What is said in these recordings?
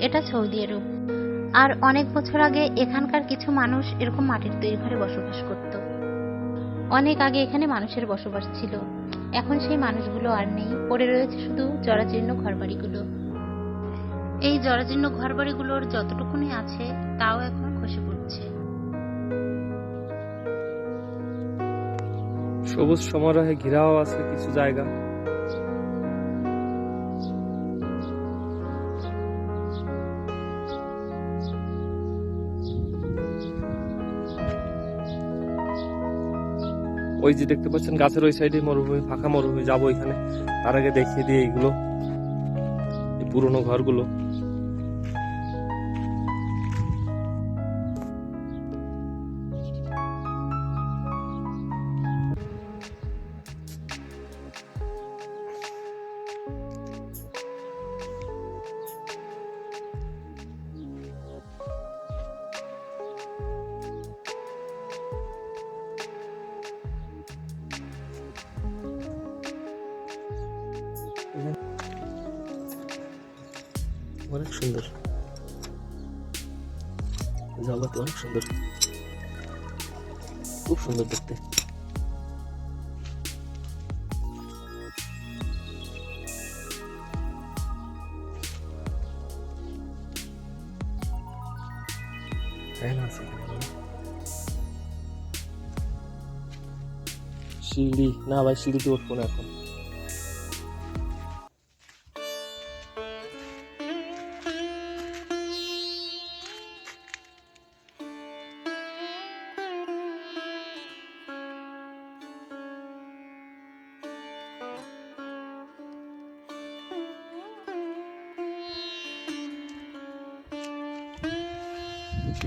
এটা সৌদি আরব। আর অনেক বছর আগে এখানকার কিছু মানুষ এরকম মাটির তৈরি ঘরে বসবাস করত। অনেক আগে এখানে মানুষের বসবাস ছিল। এখন সেই মানুষগুলো আর নেই। পড়ে রয়েছে শুধু জরাজীর্ণ ঘরবাড়িগুলো। এই জরাজীর্ণ ঘরবাড়িগুলোর যতটুকুনি আছে, তাও এখন খসে পড়ছে। সবুজ সমারোহে ঘেরাও আছে কিছু জায়গা। ওই যে দেখতে পাচ্ছেন, গাছের ওই সাইডে মরুভূমি, ফাঁকা মরুভূমি, যাব এখানে। তার আগে দেখিয়ে দিয়ে এইগুলো, এই পুরোনো ঘরগুলো। অনেক সুন্দর জায়গাটা অনেক সুন্দর খুব সুন্দর দেখতে ফ্যান আছে এখানে বলো। সিঁড়ি না ভাই সিঁড়িতে উঠবো না এখন এই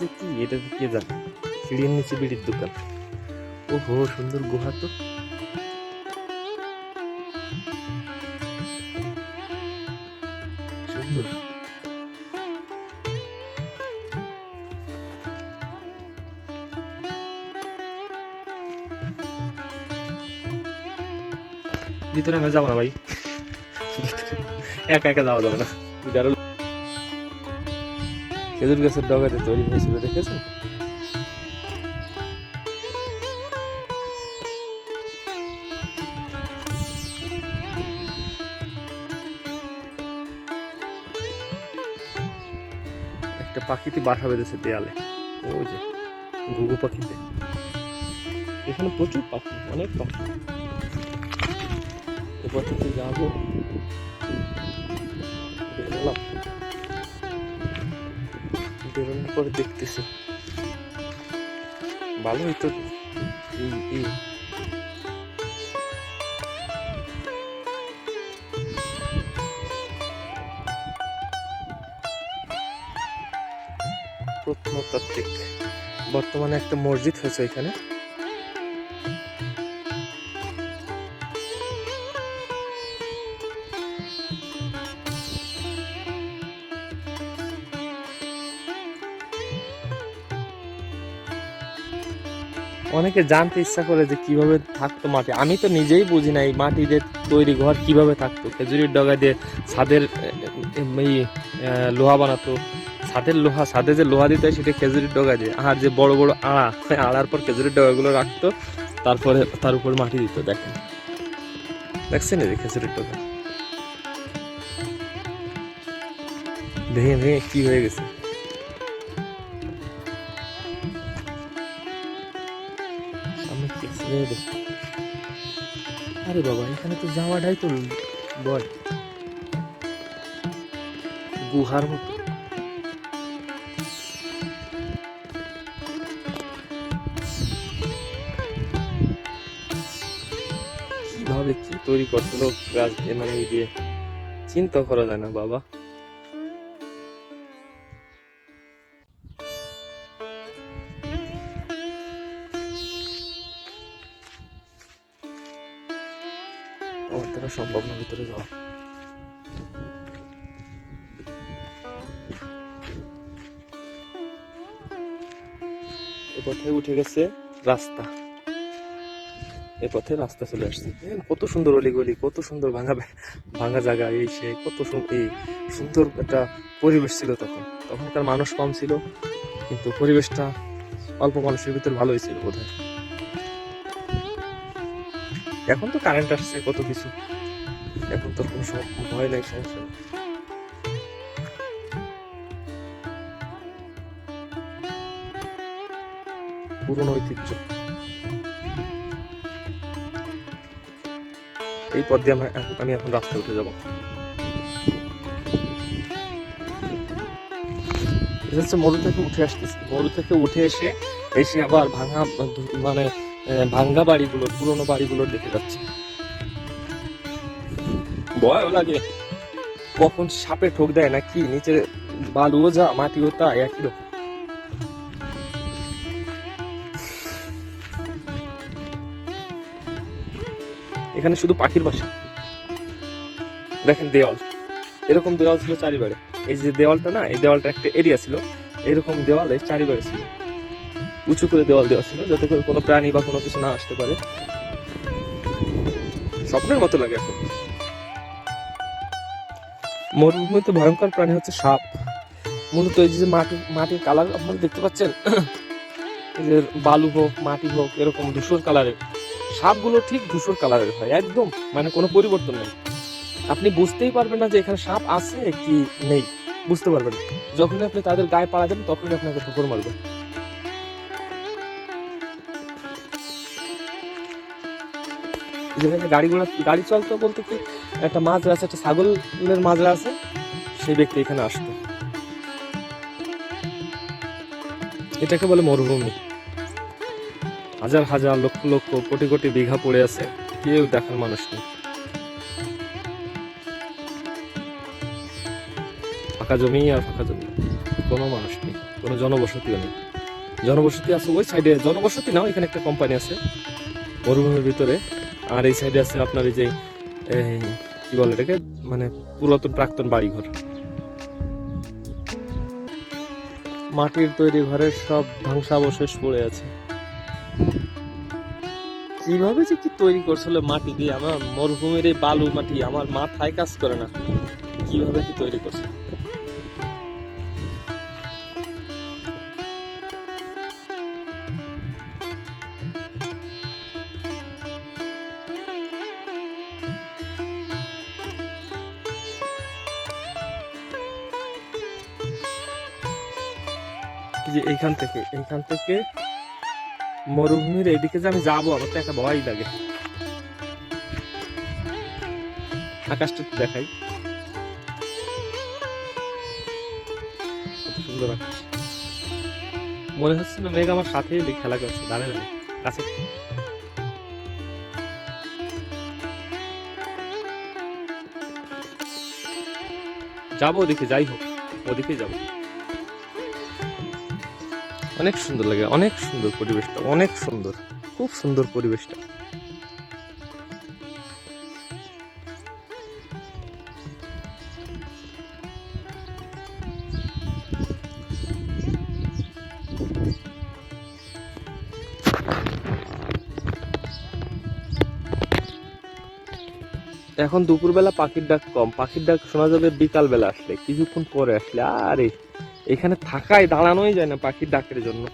যে কি এটা কে জানে? সিঁড়ির নিচে বিড়ির দোকান। সুন্দর গুহা তো। সুন্দর। ভিতরে আমি যাব না ভাই। একা একা যাওয়া যাবে না। যারা খেজুর গাছের ডগাতে তৈরি হয়েছিল দেখেছেন একটা পাখিতে বাসা বেঁধেছে দেয়ালে। ওই যে, ঘুঘু পাখিতে। এখানে প্রচুর পাখি, অনেক পাখি। থেকে যাব। বেরোলাম বেরোনোর পরে দেখতেছি। ভালোই তো এই- এই। প্রত্নতাত্ত্বিক। বর্তমানে একটা মসজিদ হয়েছে এখানে। অনেকে জানতে ইচ্ছা করে যে কীভাবে থাকতো মাটি। আমি তো নিজেই বুঝি না এই মাটি দিয়ে তৈরি ঘর কীভাবে থাকতো। খেজুরির ডগা দিয়ে ছাদের এই লোহা বানাতো। ছাদের লোহা, ছাদে যে লোহা দিতে হয় সেটা খেজুরির ডগা দিয়ে। আর যে বড় বড় আড়া আড়ার পর খেজুরির ডগাগুলো রাখতো, তারপরে তার উপর মাটি দিত, দেখেন। দেখছেন এই খেজুরির ডগা? ভেঙে ভেঙে কি হয়ে গেছে। আরে বাবা, এখানে তো যাওয়াটাই তো বল। গুহার মতো। কীভাবে তৈরি করছিল গাছ মানে দিয়ে চিন্তা করা যায় না বাবা। আমার দ্বারা সম্ভব না ভিতরে যাওয়া। পথে উঠে গেছে রাস্তা। এ পথে রাস্তা চলে আসছে। কত সুন্দর অলিগলি, কত সুন্দর ভাঙা ভাঙা জায়গা, এই সে কত এই সুন্দর একটা পরিবেশ ছিল তখন। তখনকার মানুষ কম ছিল, কিন্তু পরিবেশটা অল্প মানুষের ভিতর ভালোই ছিল বোধ এখন তো কারেন্ট আসছে কত কিছু। এখন তো কোনো ভয় নাই সমস্যা নেই। পুরনো ঐতিহ্য। এই পথ দিয়ে আমি এখন রাস্তায় উঠে যাব। মরু থেকে উঠে আসতেছি। মরু থেকে উঠে এসে এসে আবার ভাঙা মানে ভাঙ্গা বাড়িগুলো, পুরোনো বাড়িগুলো দেখে যাচ্ছে। ভয় লাগে। কখন সাপে ঠোক দেয় না কি? নিচে বালুও যা, মাটিও তা একই রকম। এখানে শুধু পাখির বাসা। দেখেন দেওয়াল। এরকম দেওয়াল ছিল চারিবারে। এই যে দেওয়ালটা না, এই দেওয়ালটা একটা এরিয়া ছিল। এরকম দেওয়ালে চারিবারে ছিল। উঁচু করে দেওয়াল দেওয়া ছিল, যাতে করে কোনো প্রাণী বা কোনো কিছু না আসতে পারে। স্বপ্নের মতো লাগে এখন। মরুভূমিতে ভয়ঙ্কর প্রাণী হচ্ছে সাপ। মূলত এই যে মাটির মাটির কালার, আপনারা দেখতে পাচ্ছেন? যে বালু হোক, মাটি হোক, এরকম ধূসর কালারের। সাপগুলো ঠিক ধূসর কালারের হয়, একদম। মানে কোনো পরিবর্তন নেই। আপনি বুঝতেই পারবেন না যে এখানে সাপ আছে কি নেই। বুঝতে পারবেন। যখনই আপনি তাদের গায়ে পাড়া দেবেন তখনই আপনাকে ঠোকর মারবে। যেখানে গাড়িগুলো, গাড়ি চলতো বলতে কি, একটা মাজরা আছে, একটা ছাগলের মাজরা আছে, সেই ব্যক্তি এখানে আসতো। এটাকে বলে মরুভূমি। হাজার হাজার লক্ষ লক্ষ কোটি কোটি বিঘা পড়ে আছে, কেউ দেখার মানুষ নেই। ফাঁকা জমি আর ফাঁকা জমি, কোনো মানুষ নেই, কোনো জনবসতিও নেই। জনবসতি আছে ওই সাইডে জনবসতি না এখানে একটা কোম্পানি আছে, মরুভূমির ভিতরে। আর এই সাইডে আছে আপনার এই যে কি বলে এটাকে? মানে পুরাতন প্রাক্তন বাড়িঘর। মাটির তৈরি ঘরের সব ধ্বংসাবশেষ পড়ে আছে। কীভাবে যে কি তৈরি করছিল মাটি দিয়ে? আমার মরুভূমির এই বালু মাটি আমার মাথায় কাজ করে না। কীভাবে কি তৈরি করছে? যে এইখান থেকে এইখান থেকে মরুভূমির এইদিকে যে আমি যাব, আমার তো একটা ভয় লাগে। আকাশটা দেখাই। সুন্দর আকাশ। মনে হচ্ছে না মেঘ আমার সাথে খেলা করছে দাঁড়ে দাঁড়ে কাছে। যাব ওদিকে, যাই হোক ওদিকে যাব। অনেক সুন্দর লাগে, অনেক সুন্দর পরিবেশটা, অনেক সুন্দর, খুব সুন্দর পরিবেশটা। এখন দুপুরবেলা পাখির ডাক কম, পাখির ডাক শোনা যাবে বিকাল বেলা আসলে, কিছুক্ষণ পরে আসলে, আরে এখানে থাকায় দাঁড়ানোই যায় না পাখির ডাকের জন্য।